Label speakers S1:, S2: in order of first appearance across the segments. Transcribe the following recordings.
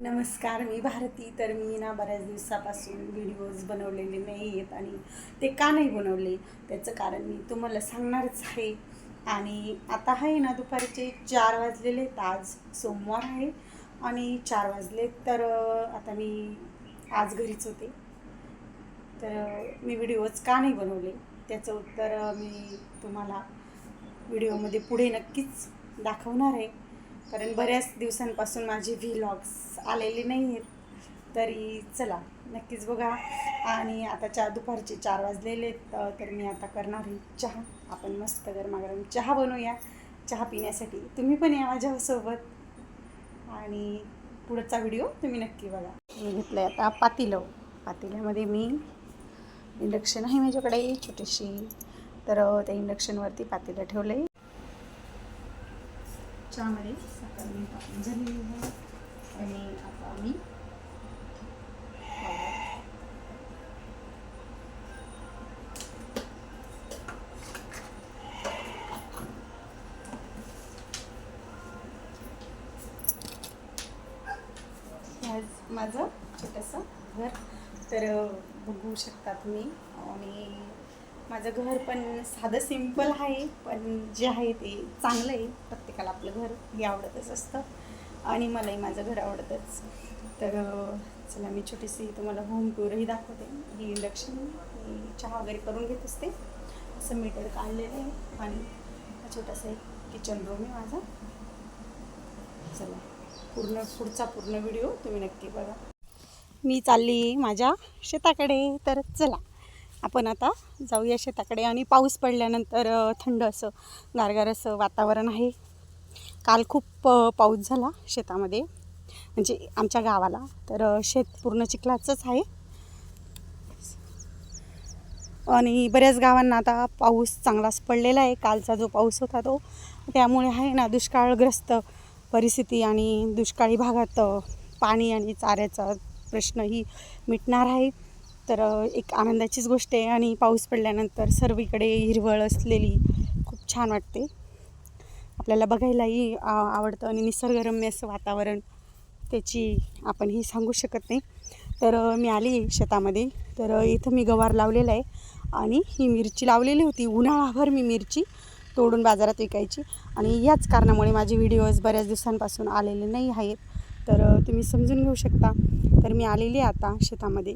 S1: नमस्कार मी भारती. तर मी ना बऱ्याच दिवसापासून व्हिडिओज बनवलेले नाही आहेत आणि ते का नाही बनवले? त्याचं कारण मी तुम्हाला सांगणारच आहे. आणि आता आहे ना दुपारचे चार वाजलेले आहेत आज सोमवार आहे आणि चार वाजले तर आता मी आज घरीच होते. तर मी व्हिडिओज का नाही बनवले? त्याचं उत्तर मी तुम्हाला व्हिडिओमध्ये पुढे नक्कीच दाखवणार आहे. कारण बऱ्याच दिवसांपासून माझे व्हिलॉग्स आलेले नाही आहेत तरी चला नक्कीच बघा. आणि आता चा दुपारचे चार वाजलेले आहेत तर मी आता करणार आहे चहा. आपण मस्त गरमागरम चहा बनवूया. चहा पिण्यासाठी तुम्ही पण या माझ्यासोबत. आणि पुढचा व्हिडिओ तुम्ही नक्की बघा. मी घेतलं आहे आता पातेलं. पातेल्यामध्ये मी इंडक्शन आहे माझ्याकडे छोटीशी. तर त्या इंडक्शनवरती पातेलं ठेवलं आहे चहामध्ये साखर मी टाकून झालेली आहे आणि आता आम्ही माझं छोटंसं घर. तर बघू शकता तुम्ही. आणि माझं घर पण साधं सिंपल आहे पण जे आहे ते चांगलं आहे. प्रत्येकाला आपलं घर हे आवडतच असतं आणि मलाही माझं घर आवडतंच. तर चला मी छोटीशी तुम्हाला होम टूरही दाखवते. ही इंडक्शन मी चहा वगैरे करून घेत असते. असं मीटर काढलेलं आहे आणि हा छोटासा एक किचन रूम आहे माझा. चला पूर्ण पुढचा पूर्ण व्हिडिओ तुम्ही नक्की बघा. मी चालली माझ्या शेताकडे. तर चला. आपण आता जाऊया शेताकडे आणि पाऊस पडल्यानंतर थंड असं गारगार असं वातावरण आहे. काल खूप पाऊस झाला शेतामध्ये म्हणजे आमच्या गावाला. तर शेत पूर्ण चिखलाचंच आहे. आणि बऱ्याच गावांना आता पाऊस चांगलाच पडलेला आहे. कालचा जो पाऊस होता तो त्यामुळे आहे ना दुष्काळग्रस्त परिस्थिती आणि दुष्काळी भागात पाणी आणि चाऱ्याचा प्रश्नही मिटणार आहे. तर एक आनंदाचीच गोष्ट आहे आणि पाऊस पडल्यानंतर सर्वीकडे हिरवळ असलेली खूप छान वाटते. आपल्याला बघायलाही आ आवडतं आणि निसर्गरम्य असं वातावरण त्याची आपण ही सांगू शकत नाही. तर मी आली शेतामध्ये. तर इथं मी गवार लावलेला आहे आणि ही मिरची लावलेली होती. उन्हाळाभर मी मिरची तोडून बाजारात विकायची आणि याच कारणामुळे माझे व्हिडिओज बऱ्याच दिवसांपासून आलेले नाही आहेत. तर तुम्ही समजून घेऊ शकता. तर मी आलेली आहे आता शेतामध्ये.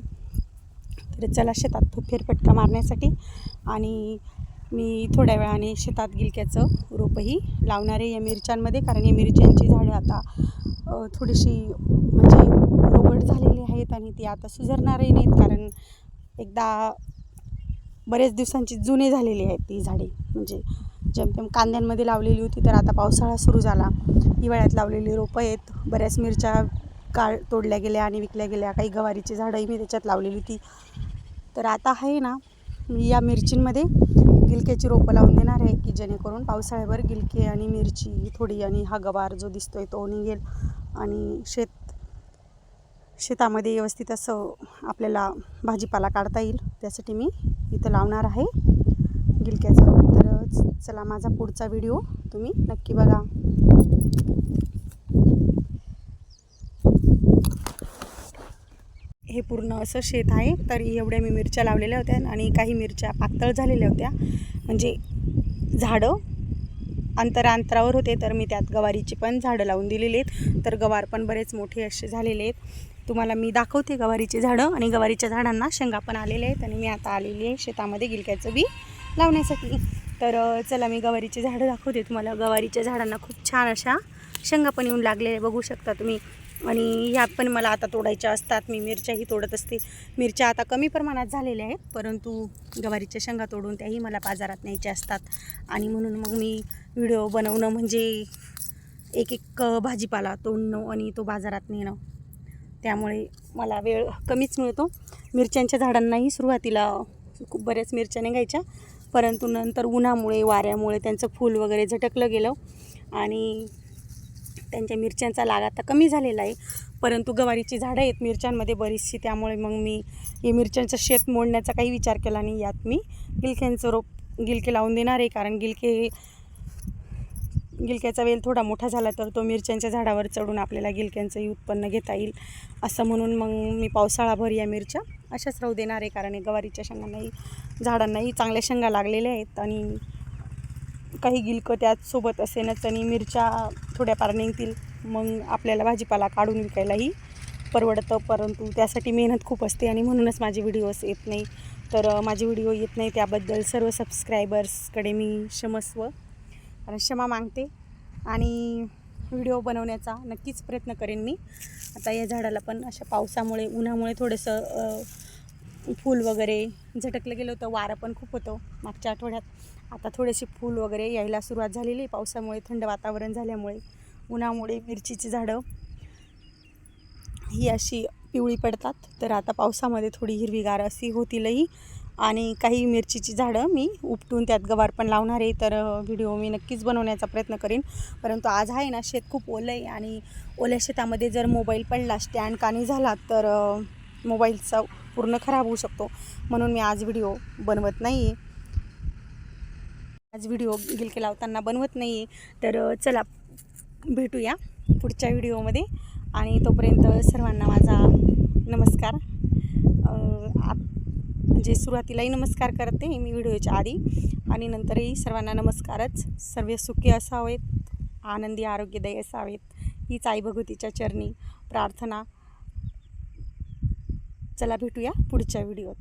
S1: तर चला शेतात तो फेरफटका मारण्यासाठी. आणि मी थोड्या वेळाने शेतात गिलक्याचं रोपही लावणार आहे या मिरच्यांमध्ये कारण या मिरच्यांची झाडं आता थोडीशी म्हणजे रोगट झालेली आहेत आणि ती आता सुधारणारही नाहीत कारण एकदा बरेच दिवसांची जुने झालेली आहेत ती झाडे. म्हणजे जेमतेम कांद्यांमध्ये लावलेली होती तर आता पावसाळा सुरू झाला. हिवाळ्यात लावलेली रोपं आहेत. बऱ्याच मिरच्या काळ तोडल्या गेल्या आणि विकल्या गेल्या काही गवारीची झाडंही मी त्याच्यात लावलेली होती तर आता आहे ना मी या मिरचींमध्ये गिलक्याची रोपं लावून देणार आहे की जेणेकरून पावसाळ्यावर गिलके आणि मिरची थोडी आणि हा गवार जो दिसतोय तो निघेल आणि शेत शेतामध्ये व्यवस्थित असं आपल्याला भाजीपाला काढता येईल. त्यासाठी मी इथं लावणार आहे गिलक्याचा. रोप तर चला माझा पुढचा व्हिडिओ तुम्ही नक्की बघा. हे पूर्ण असं शेत आहे. तर एवढ्या मी मिरच्या लावलेल्या होत्या आणि काही मिरच्या पातळ झालेल्या होत्या. म्हणजे झाडं अंतरांतरावर होते तर मी त्यात गवारीची पण झाडं लावून दिलेली आहेत. तर गवार पण बरेच मोठे असे झालेले आहेत. तुम्हाला मी दाखवते गवारीची झाडं आणि गवारीच्या झाडांना शेंगा पण आलेल्या आहेत आणि मी आता आलेली आहे शेतामध्ये गिलक्याचं बी लावण्यासाठी. तर चला मी गवारीची झाडं दाखवते तुम्हाला. गवारीच्या झाडांना खूप छान अशा शेंगा पण येऊन लागलेल्या बघू शकता तुम्ही. आणि ह्या पण मला आता तोडायच्या असतात. मी मिरच्याही तोडत असते. मिरच्या आता कमी प्रमाणात झालेल्या आहेत परंतु गवारीच्या शेंगा तोडून त्याही मला बाजारात न्यायच्या असतात. आणि म्हणून मग मी व्हिडिओ बनवणं म्हणजे एक एक भाजीपाला तोडणं आणि तो बाजारात नेणं. त्यामुळे मला वेळ कमीच मिळतो. मिरच्यांच्या झाडांनाही सुरुवातीला खूप बऱ्याच मिरच्या निघायच्या परंतु नंतर उन्हामुळे वाऱ्यामुळे त्यांचं फूल वगैरे झटकलं गेलं. आणि त्यांच्या मिरच्यांचा लाग आता कमी झालेला आहे. परंतु गवारीची झाडं आहेत मिरच्यांमध्ये बरीचशी त्यामुळे मग मी हे मिरच्यांचं शेत मोडण्याचा काही विचार केला नाही. यात मी गिलक्यांचं रोप गिलके लावून देणार आहे कारण गिलके गिलक्याचा वेल थोडा मोठा झाला तर तो मिरच्यांच्या झाडावर चढून आपल्याला गिलक्यांचंही उत्पन्न घेता येईल. असं म्हणून मग मी पावसाळाभर या मिरच्या अशाच राहू देणार आहे कारण हे गवारीच्या शेंगांनाही झाडांनाही चांगल्या शेंगा लागलेल्या आहेत आणि काही गिलकं त्याचसोबत असेनच आणि मिरच्या थोड्याफार निघतील मग आपल्याला भाजीपाला काढून विकायलाही परवडतं. परंतु त्यासाठी मेहनत खूप असते आणि म्हणूनच माझे व्हिडिओज येत नाही. तर माझे व्हिडिओ येत नाही त्याबद्दल सर्व सबस्क्रायबर्सकडे मी क्षमस्व कारण क्षमा मागते आणि व्हिडिओ बनवण्याचा नक्कीच प्रयत्न करेन मी. आता या झाडाला पण अशा पावसामुळे उन्हामुळे थोडंसं फूल वगैरे झटकलं गेलं होतं वारं पण खूप होतं मागच्या आठवड्यात. आता थोडेसे फूल वगैरे यायला सुरुवात झालेली आहे पावसामुळे थंड वातावरण झाल्यामुळे उन्हामुळे मिरचीची झाडं ही अशी पिवळी पडतात. तर आता पावसामध्ये थोडी हिरवीगार अशी होतीलही. आणि काही मिरचीची झाडं मी उपटून त्यात गवार पण लावणार आहे. तर व्हिडिओ मी नक्कीच बनवण्याचा प्रयत्न करेन. परंतु आज आहे ना शेत खूप ओलं आहे आणि ओल्या शेतामध्ये जर मोबाईल पडला स्टँड कानी झाला तर मोबाईलचा पूर्ण खराब होऊ शकतो. म्हणून मी आज व्हिडिओ बनवत नाही आहे आज व्हिडिओ गिलके लावताना बनवत नाही तर चला भेटूया पुढच्या व्हिडिओमध्ये. आणि तोपर्यंत सर्वांना माझा नमस्कार. आप म्हणजे सुरुवातीलाही नमस्कार करते मी व्हिडिओच्या आधी. आणि नंतरही सर्वांना नमस्कारच. सर्व सुखी असावेत आनंदी आरोग्यदायी असावेत. हीच आई भगवतीच्या चरणी प्रार्थना. चला भेटूया पुढच्या व्हिडिओत.